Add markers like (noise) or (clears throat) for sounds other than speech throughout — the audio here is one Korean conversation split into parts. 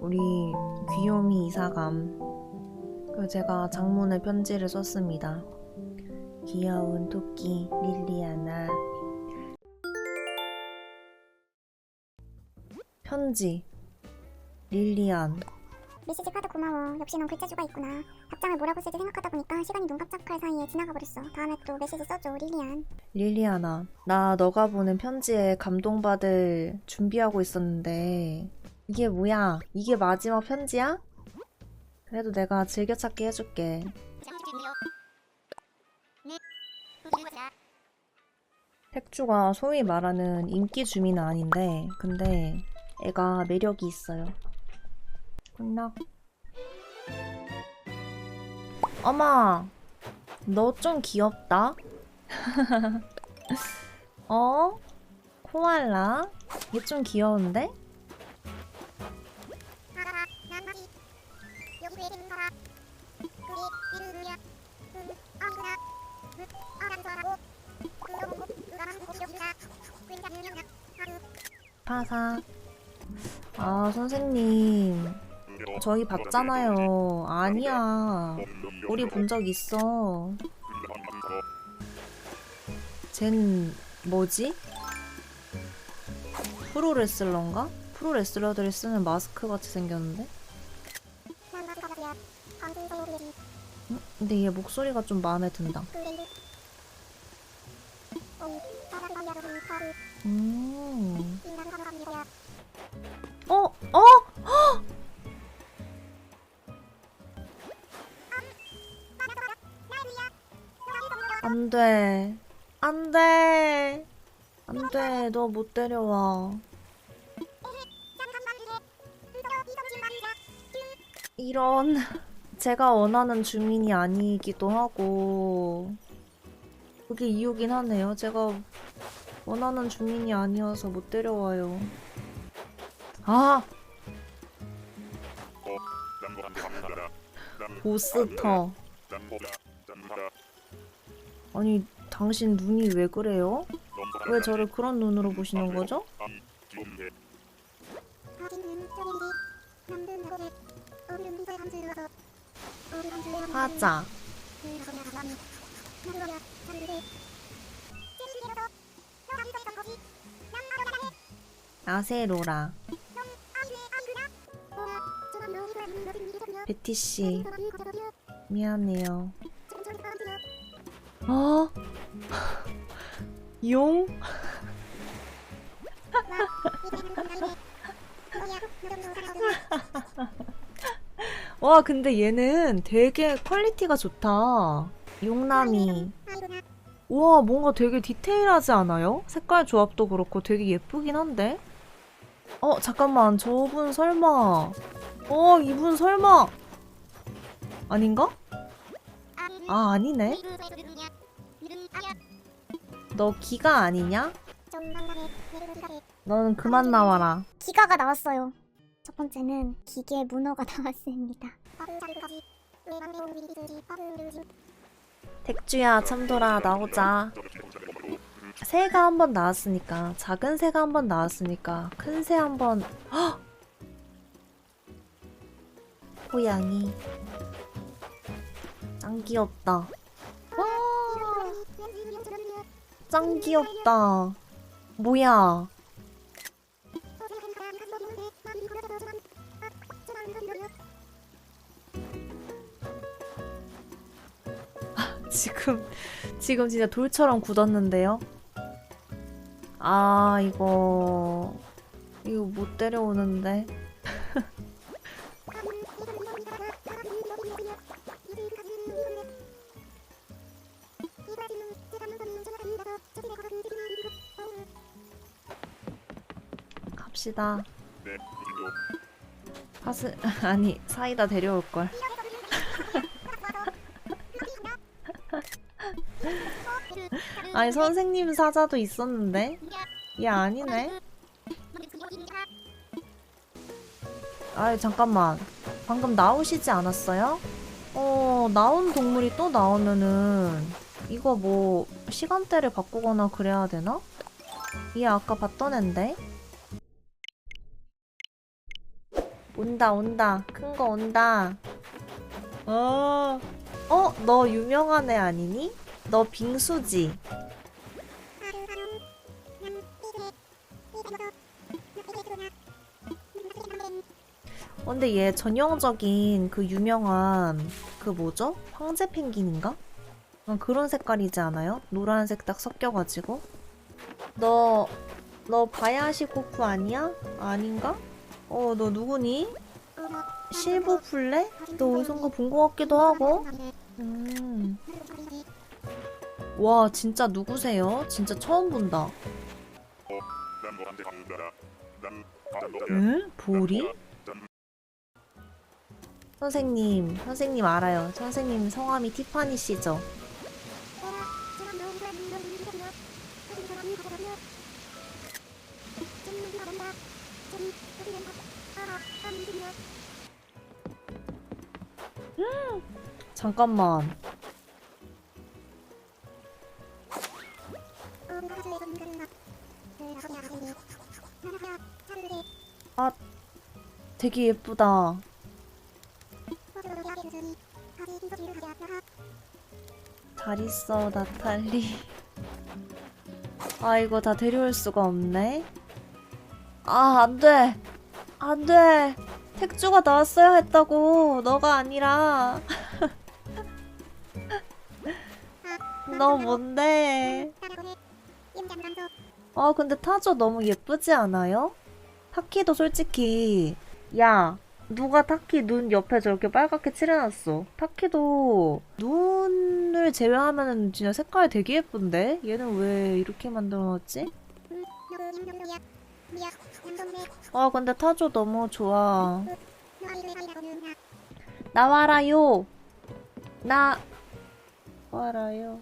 우리 귀요미 이사감. 그리고 제가 장문의 편지를 썼습니다. 귀여운 토끼 릴리아나. 편지. 릴리안. 메시지 카드 고마워. 역시 넌 글재주가 있구나. 답장을 뭐라고 쓸지 생각하다 보니까 시간이 눈 깜짝할 사이에 지나가 버렸어. 다음에 또 메시지 써줘, 릴리안. 릴리아나, 나 너가 보낸 편지에 감동받을 준비하고 있었는데, 이게 뭐야? 이게 마지막 편지야? 그래도 내가 즐겨찾기 해줄게. 택주가 소위 말하는 인기 주민은 아닌데, 근데 애가 매력이 있어요. 굿락. 어머, 너 좀 귀엽다. (laughs) 어? 코알라? 얘 좀 귀여운데? 파사. 아, 선생님. 저희 봤잖아요. 아니야. 우리 본 적 있어. 쟨 뭐지? 프로레슬러인가? 프로레슬러들이 쓰는 마스크 같이 생겼는데? 근데 얘 목소리가 좀 마음에 든다. 어, 음. 어? 어? (gasps) 안 돼. 안 돼. 안 돼. 너 못 데려와. 이런. (laughs) 제가 원하는 주민이 아니기도 하고. 그게 이유긴 하네요. 제가 원하는 주민이 아니어서 못 데려와요. 아! 보스터. 아니, 당신 눈이 왜 그래요? 왜 저를 그런 눈으로 보시는 거죠? 화자. 아세로라. 베티씨. 미안해요. 어? (laughs) 용? (laughs) 와, 근데 얘는 되게 퀄리티가 좋다. 용남이. 우와, 뭔가 되게 디테일하지 않아요? 색깔 조합도 그렇고 되게 예쁘긴 한데? 어, 잠깐만. 저분 설마. 어, 이분 설마. 아닌가? 아, 아니네. 너 기가 아니냐? 너는 그만 나와라. 기가가 나왔어요. 첫 번째는 기계 문어가 (laughs) 나왔습니다. 택주야, 참돌아, 나오자. 새가 한 번 나왔으니까, 작은 새가 한 번 나왔으니까, 큰 새 한 번. 헉! (gasps) 고양이. 짱 귀엽다. 와, 짱 귀엽다. 뭐야. 지금 진짜 돌처럼 굳었는데요? 아, 이거, 이거 못 데려오는데. (laughs) 갑시다. 파스, (laughs) 아니, 사이다 데려올걸. (laughs) 아니, 선생님 사자도 있었는데? 얘 아니네? 아이, 잠깐만. 방금 나오시지 않았어요? 어, 나온 동물이 또 나오면은, 이거 뭐, 시간대를 바꾸거나 그래야 되나? 얘 아까 봤던 앤데? 온다 온다 큰 거 온다 어, 어, 너 유명한 애 아니니? 너 빙수지? 어, 근데 얘 전형적인 그 유명한 그 뭐죠? 황제 펭귄인가? 어, 그런 색깔이지 않아요? 노란색 딱 섞여가지고 너, 너 바야시 코쿠 아니야? 아닌가? 어, 너 누구니? 실버 플레? 너 어디선가 본 것 같기도 하고 음. 와 진짜 누구세요? 진짜 처음 본다 응? 보리? 선생님, 선생님 알아요. 선생님 성함이 티파니 씨죠? 잠깐만. 되게 예쁘다. 잘 있어, 나탈리. 아, 이거 다 데려올 수가 없네. 아, 안 돼. 안 돼. 택주가 나왔어야 했다고. 너가 아니라. (laughs) 너 뭔데? 아, 근데 타조 너무 예쁘지 않아요? 타키도 솔직히. 야, 누가 타키 눈 옆에 저렇게 빨갛게 칠해놨어. 타키도 눈을 제외하면은 진짜 색깔이 되게 예쁜데? 얘는 왜 이렇게 만들어놨지? 아, 근데 타조 너무 좋아. 나와라요. 나 와라요.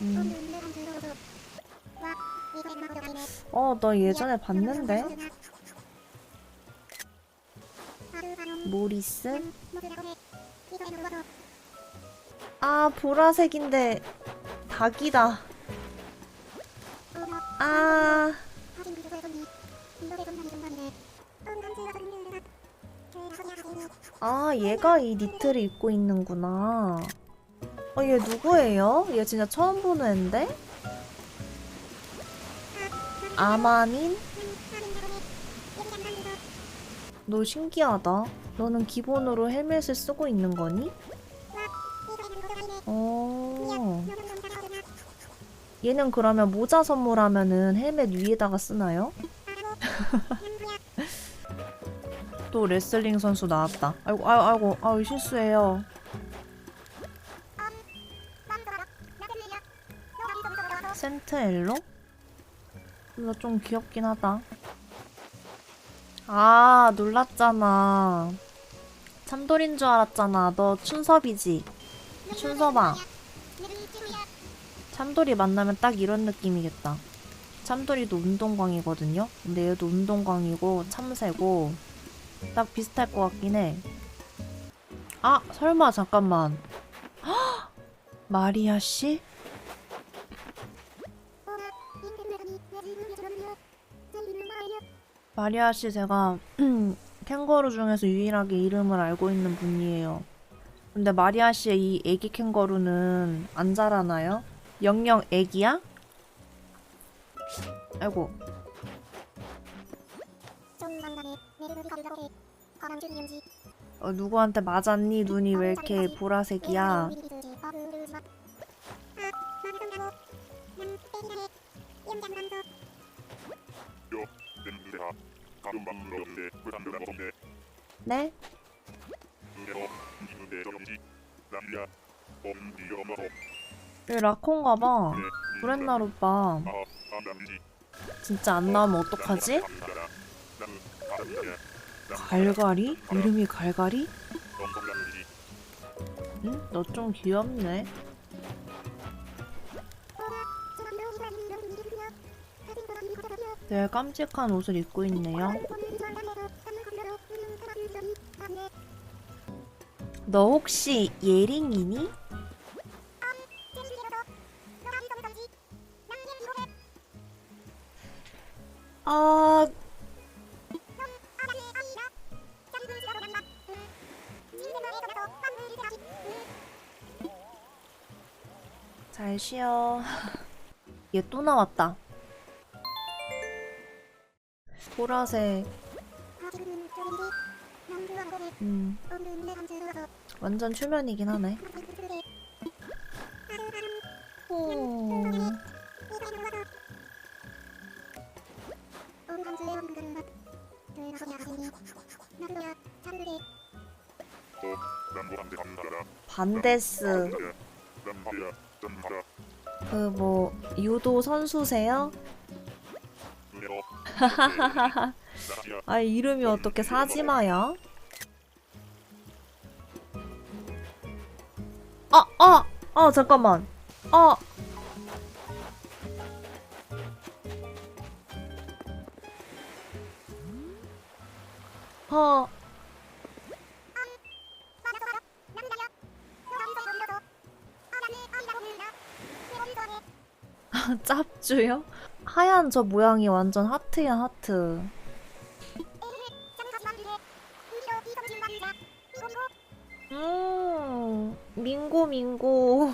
음. 어, 너 예전에 봤는데? 모리스? 아, 보라색인데 닭이다. 아, 아, 얘가 이 니트를 입고 있는구나. 어, 얘 누구예요? 얘 진짜 처음 보는 앤데? 아마닌? 너 신기하다. 너는 기본으로 헬멧을 쓰고 있는 거니? 어. 얘는 그러면 모자 선물하면은 헬멧 위에다가 쓰나요? (laughs) 또 레슬링 선수 나왔다. 아이고, 아이고, 아이고, 아이고 실수해요. 센트엘로? 이거 좀 귀엽긴 하다. 아, 놀랐잖아. 참돌인 줄 알았잖아. 너 춘섭이지? 춘섭아. 참돌이 만나면 딱 이런 느낌이겠다. 참돌이도 운동광이거든요? 근데 얘도 운동광이고 참새고 딱 비슷할 것 같긴 해. 아, 설마 잠깐만. 헉! (gasps) 마리아 씨? 마리아 씨 제가 (clears throat) 캥거루 중에서 유일하게 이름을 알고 있는 분이에요. 근데 마리아 씨의 이 애기 캥거루는 안 자라나요? 영영 애기야? 아이고 어, 누구한테 맞았니? 눈이 왜 이렇게 보라색이야? 네? 여기 라콘가 봐. 브랜날 오빠. 진짜 안 나오면 어떡하지? 갈갈이? 이름이 갈갈이? 응? 너 좀 귀엽네. 별 깜찍한 옷을 입고 있네요. 너 혹시 예린이니? 아... 잘 쉬어. (laughs) 얘 또 나왔다. 보라색. 음, 완전 출면이긴 하네. 오. 반데스. 그 뭐 유도 선수세요? (laughs) 아 이름이 어떻게 사지마야? 아, 아, 아 잠깐만. 아. 아, 짭주요? 하얀 저 모양이 완전 하트야 하트. 음, 민고 민고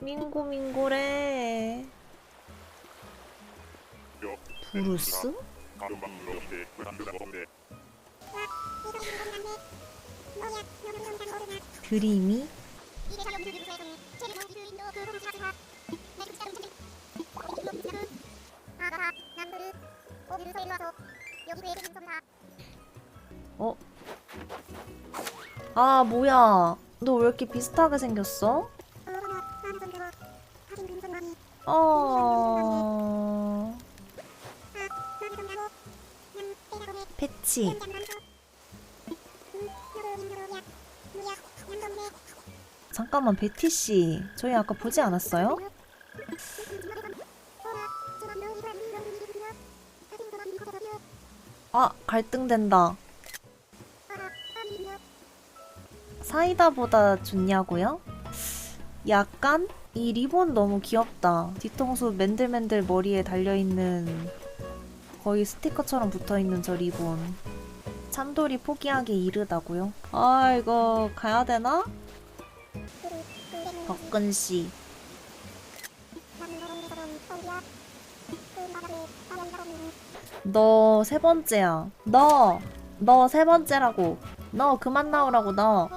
민고 민고래. 여. 브루스? 드림이? 그림 좀봐 아 뭐야? 너 왜 이렇게 비슷하게 생겼어? 어... 패치. 잠깐만 베티 씨, 저희 아까 보지 않았어요? 갈등된다. 사이다보다 좋냐고요? 약간 이 리본 너무 귀엽다. 뒤통수 맨들맨들 머리에 달려 있는 거의 스티커처럼 붙어 있는 저 리본. 참돌이 포기하기 이르다고요? 아 이거 가야 되나? 덕근 씨. 너 세 번째야. 너. 너 세 번째라고. 너 그만 나오라고 너.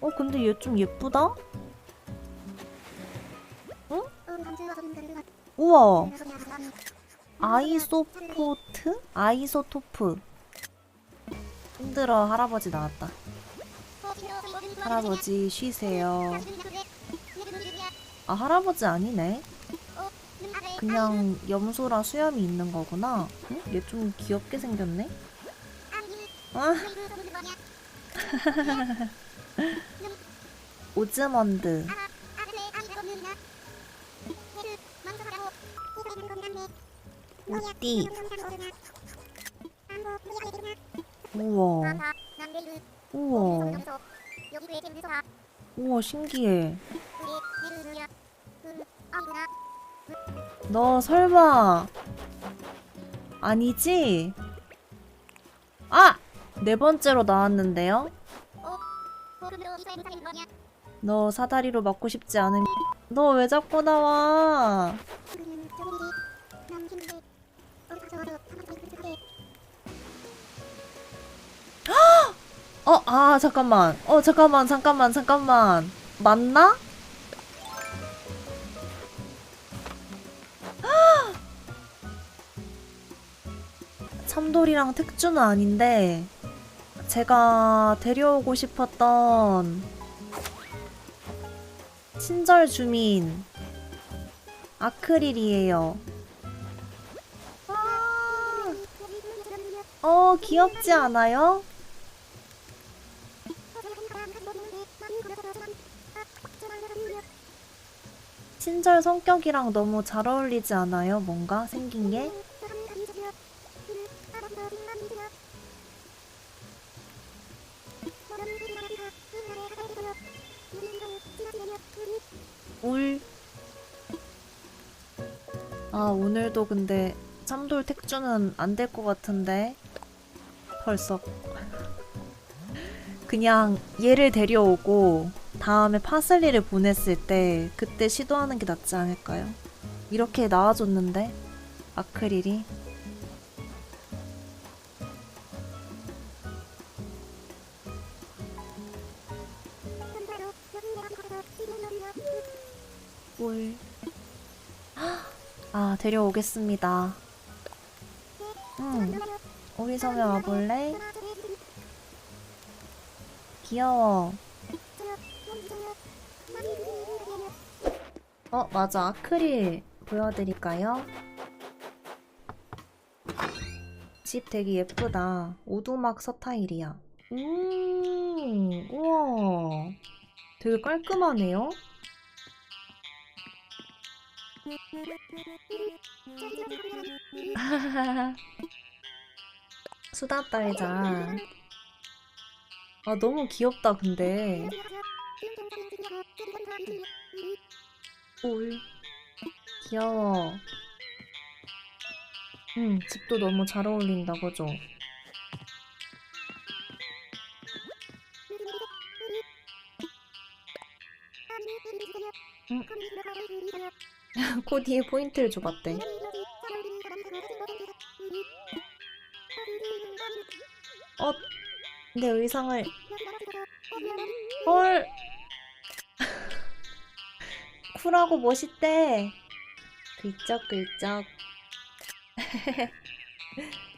어 근데 얘 좀 예쁘다? 우와. 아이소포트? 아이소토프. 힘들어 할아버지 나왔다. 할아버지 쉬세요. 아 할아버지 아니네. 그냥 염소라 수염이 있는 거구나. 응? 얘 좀 귀엽게 생겼네. 아 (laughs) 오즈먼드. 우띠. 우와. 우와. 우와 신기해. 너 설마 아니지? 아! 네 번째로 나왔는데요? 너 사다리로 맞고 싶지 않은 (laughs) 너 왜 자꾸 나와? 어, 아, 잠깐만. 어, 잠깐만, 잠깐만, 잠깐만. 맞나? 참돌이랑 특주는 아닌데, 제가 데려오고 싶었던 친절 주민 아크릴이에요. 아, 어, 귀엽지 않아요? 친절 성격이랑 너무 잘 어울리지 않아요? 뭔가 생긴 게? 근데 참돌 택주는 안 될 것 같은데. 벌써. (laughs) 그냥 얘를 데려오고 다음에 파슬리를 보냈을 때 그때 시도하는 게 낫지 않을까요? 이렇게 나와줬는데 아크릴이 데려오겠습니다. 응. 우리 섬에 와볼래? 귀여워. 어, 맞아. 아크릴 보여드릴까요? 집 되게 예쁘다. 오두막 서타일이야. 음, 우와. 되게 깔끔하네요? (laughs) 수다 떨자. 아, 너무 귀엽다, 근데. 꿀. 귀여워. 응, 집도 너무 잘 어울린다, 그죠? 코디에 포인트를 줘봤대. 어, 내 의상을. 헐! (laughs) 쿨하고 멋있대. 글쩍글쩍. (laughs)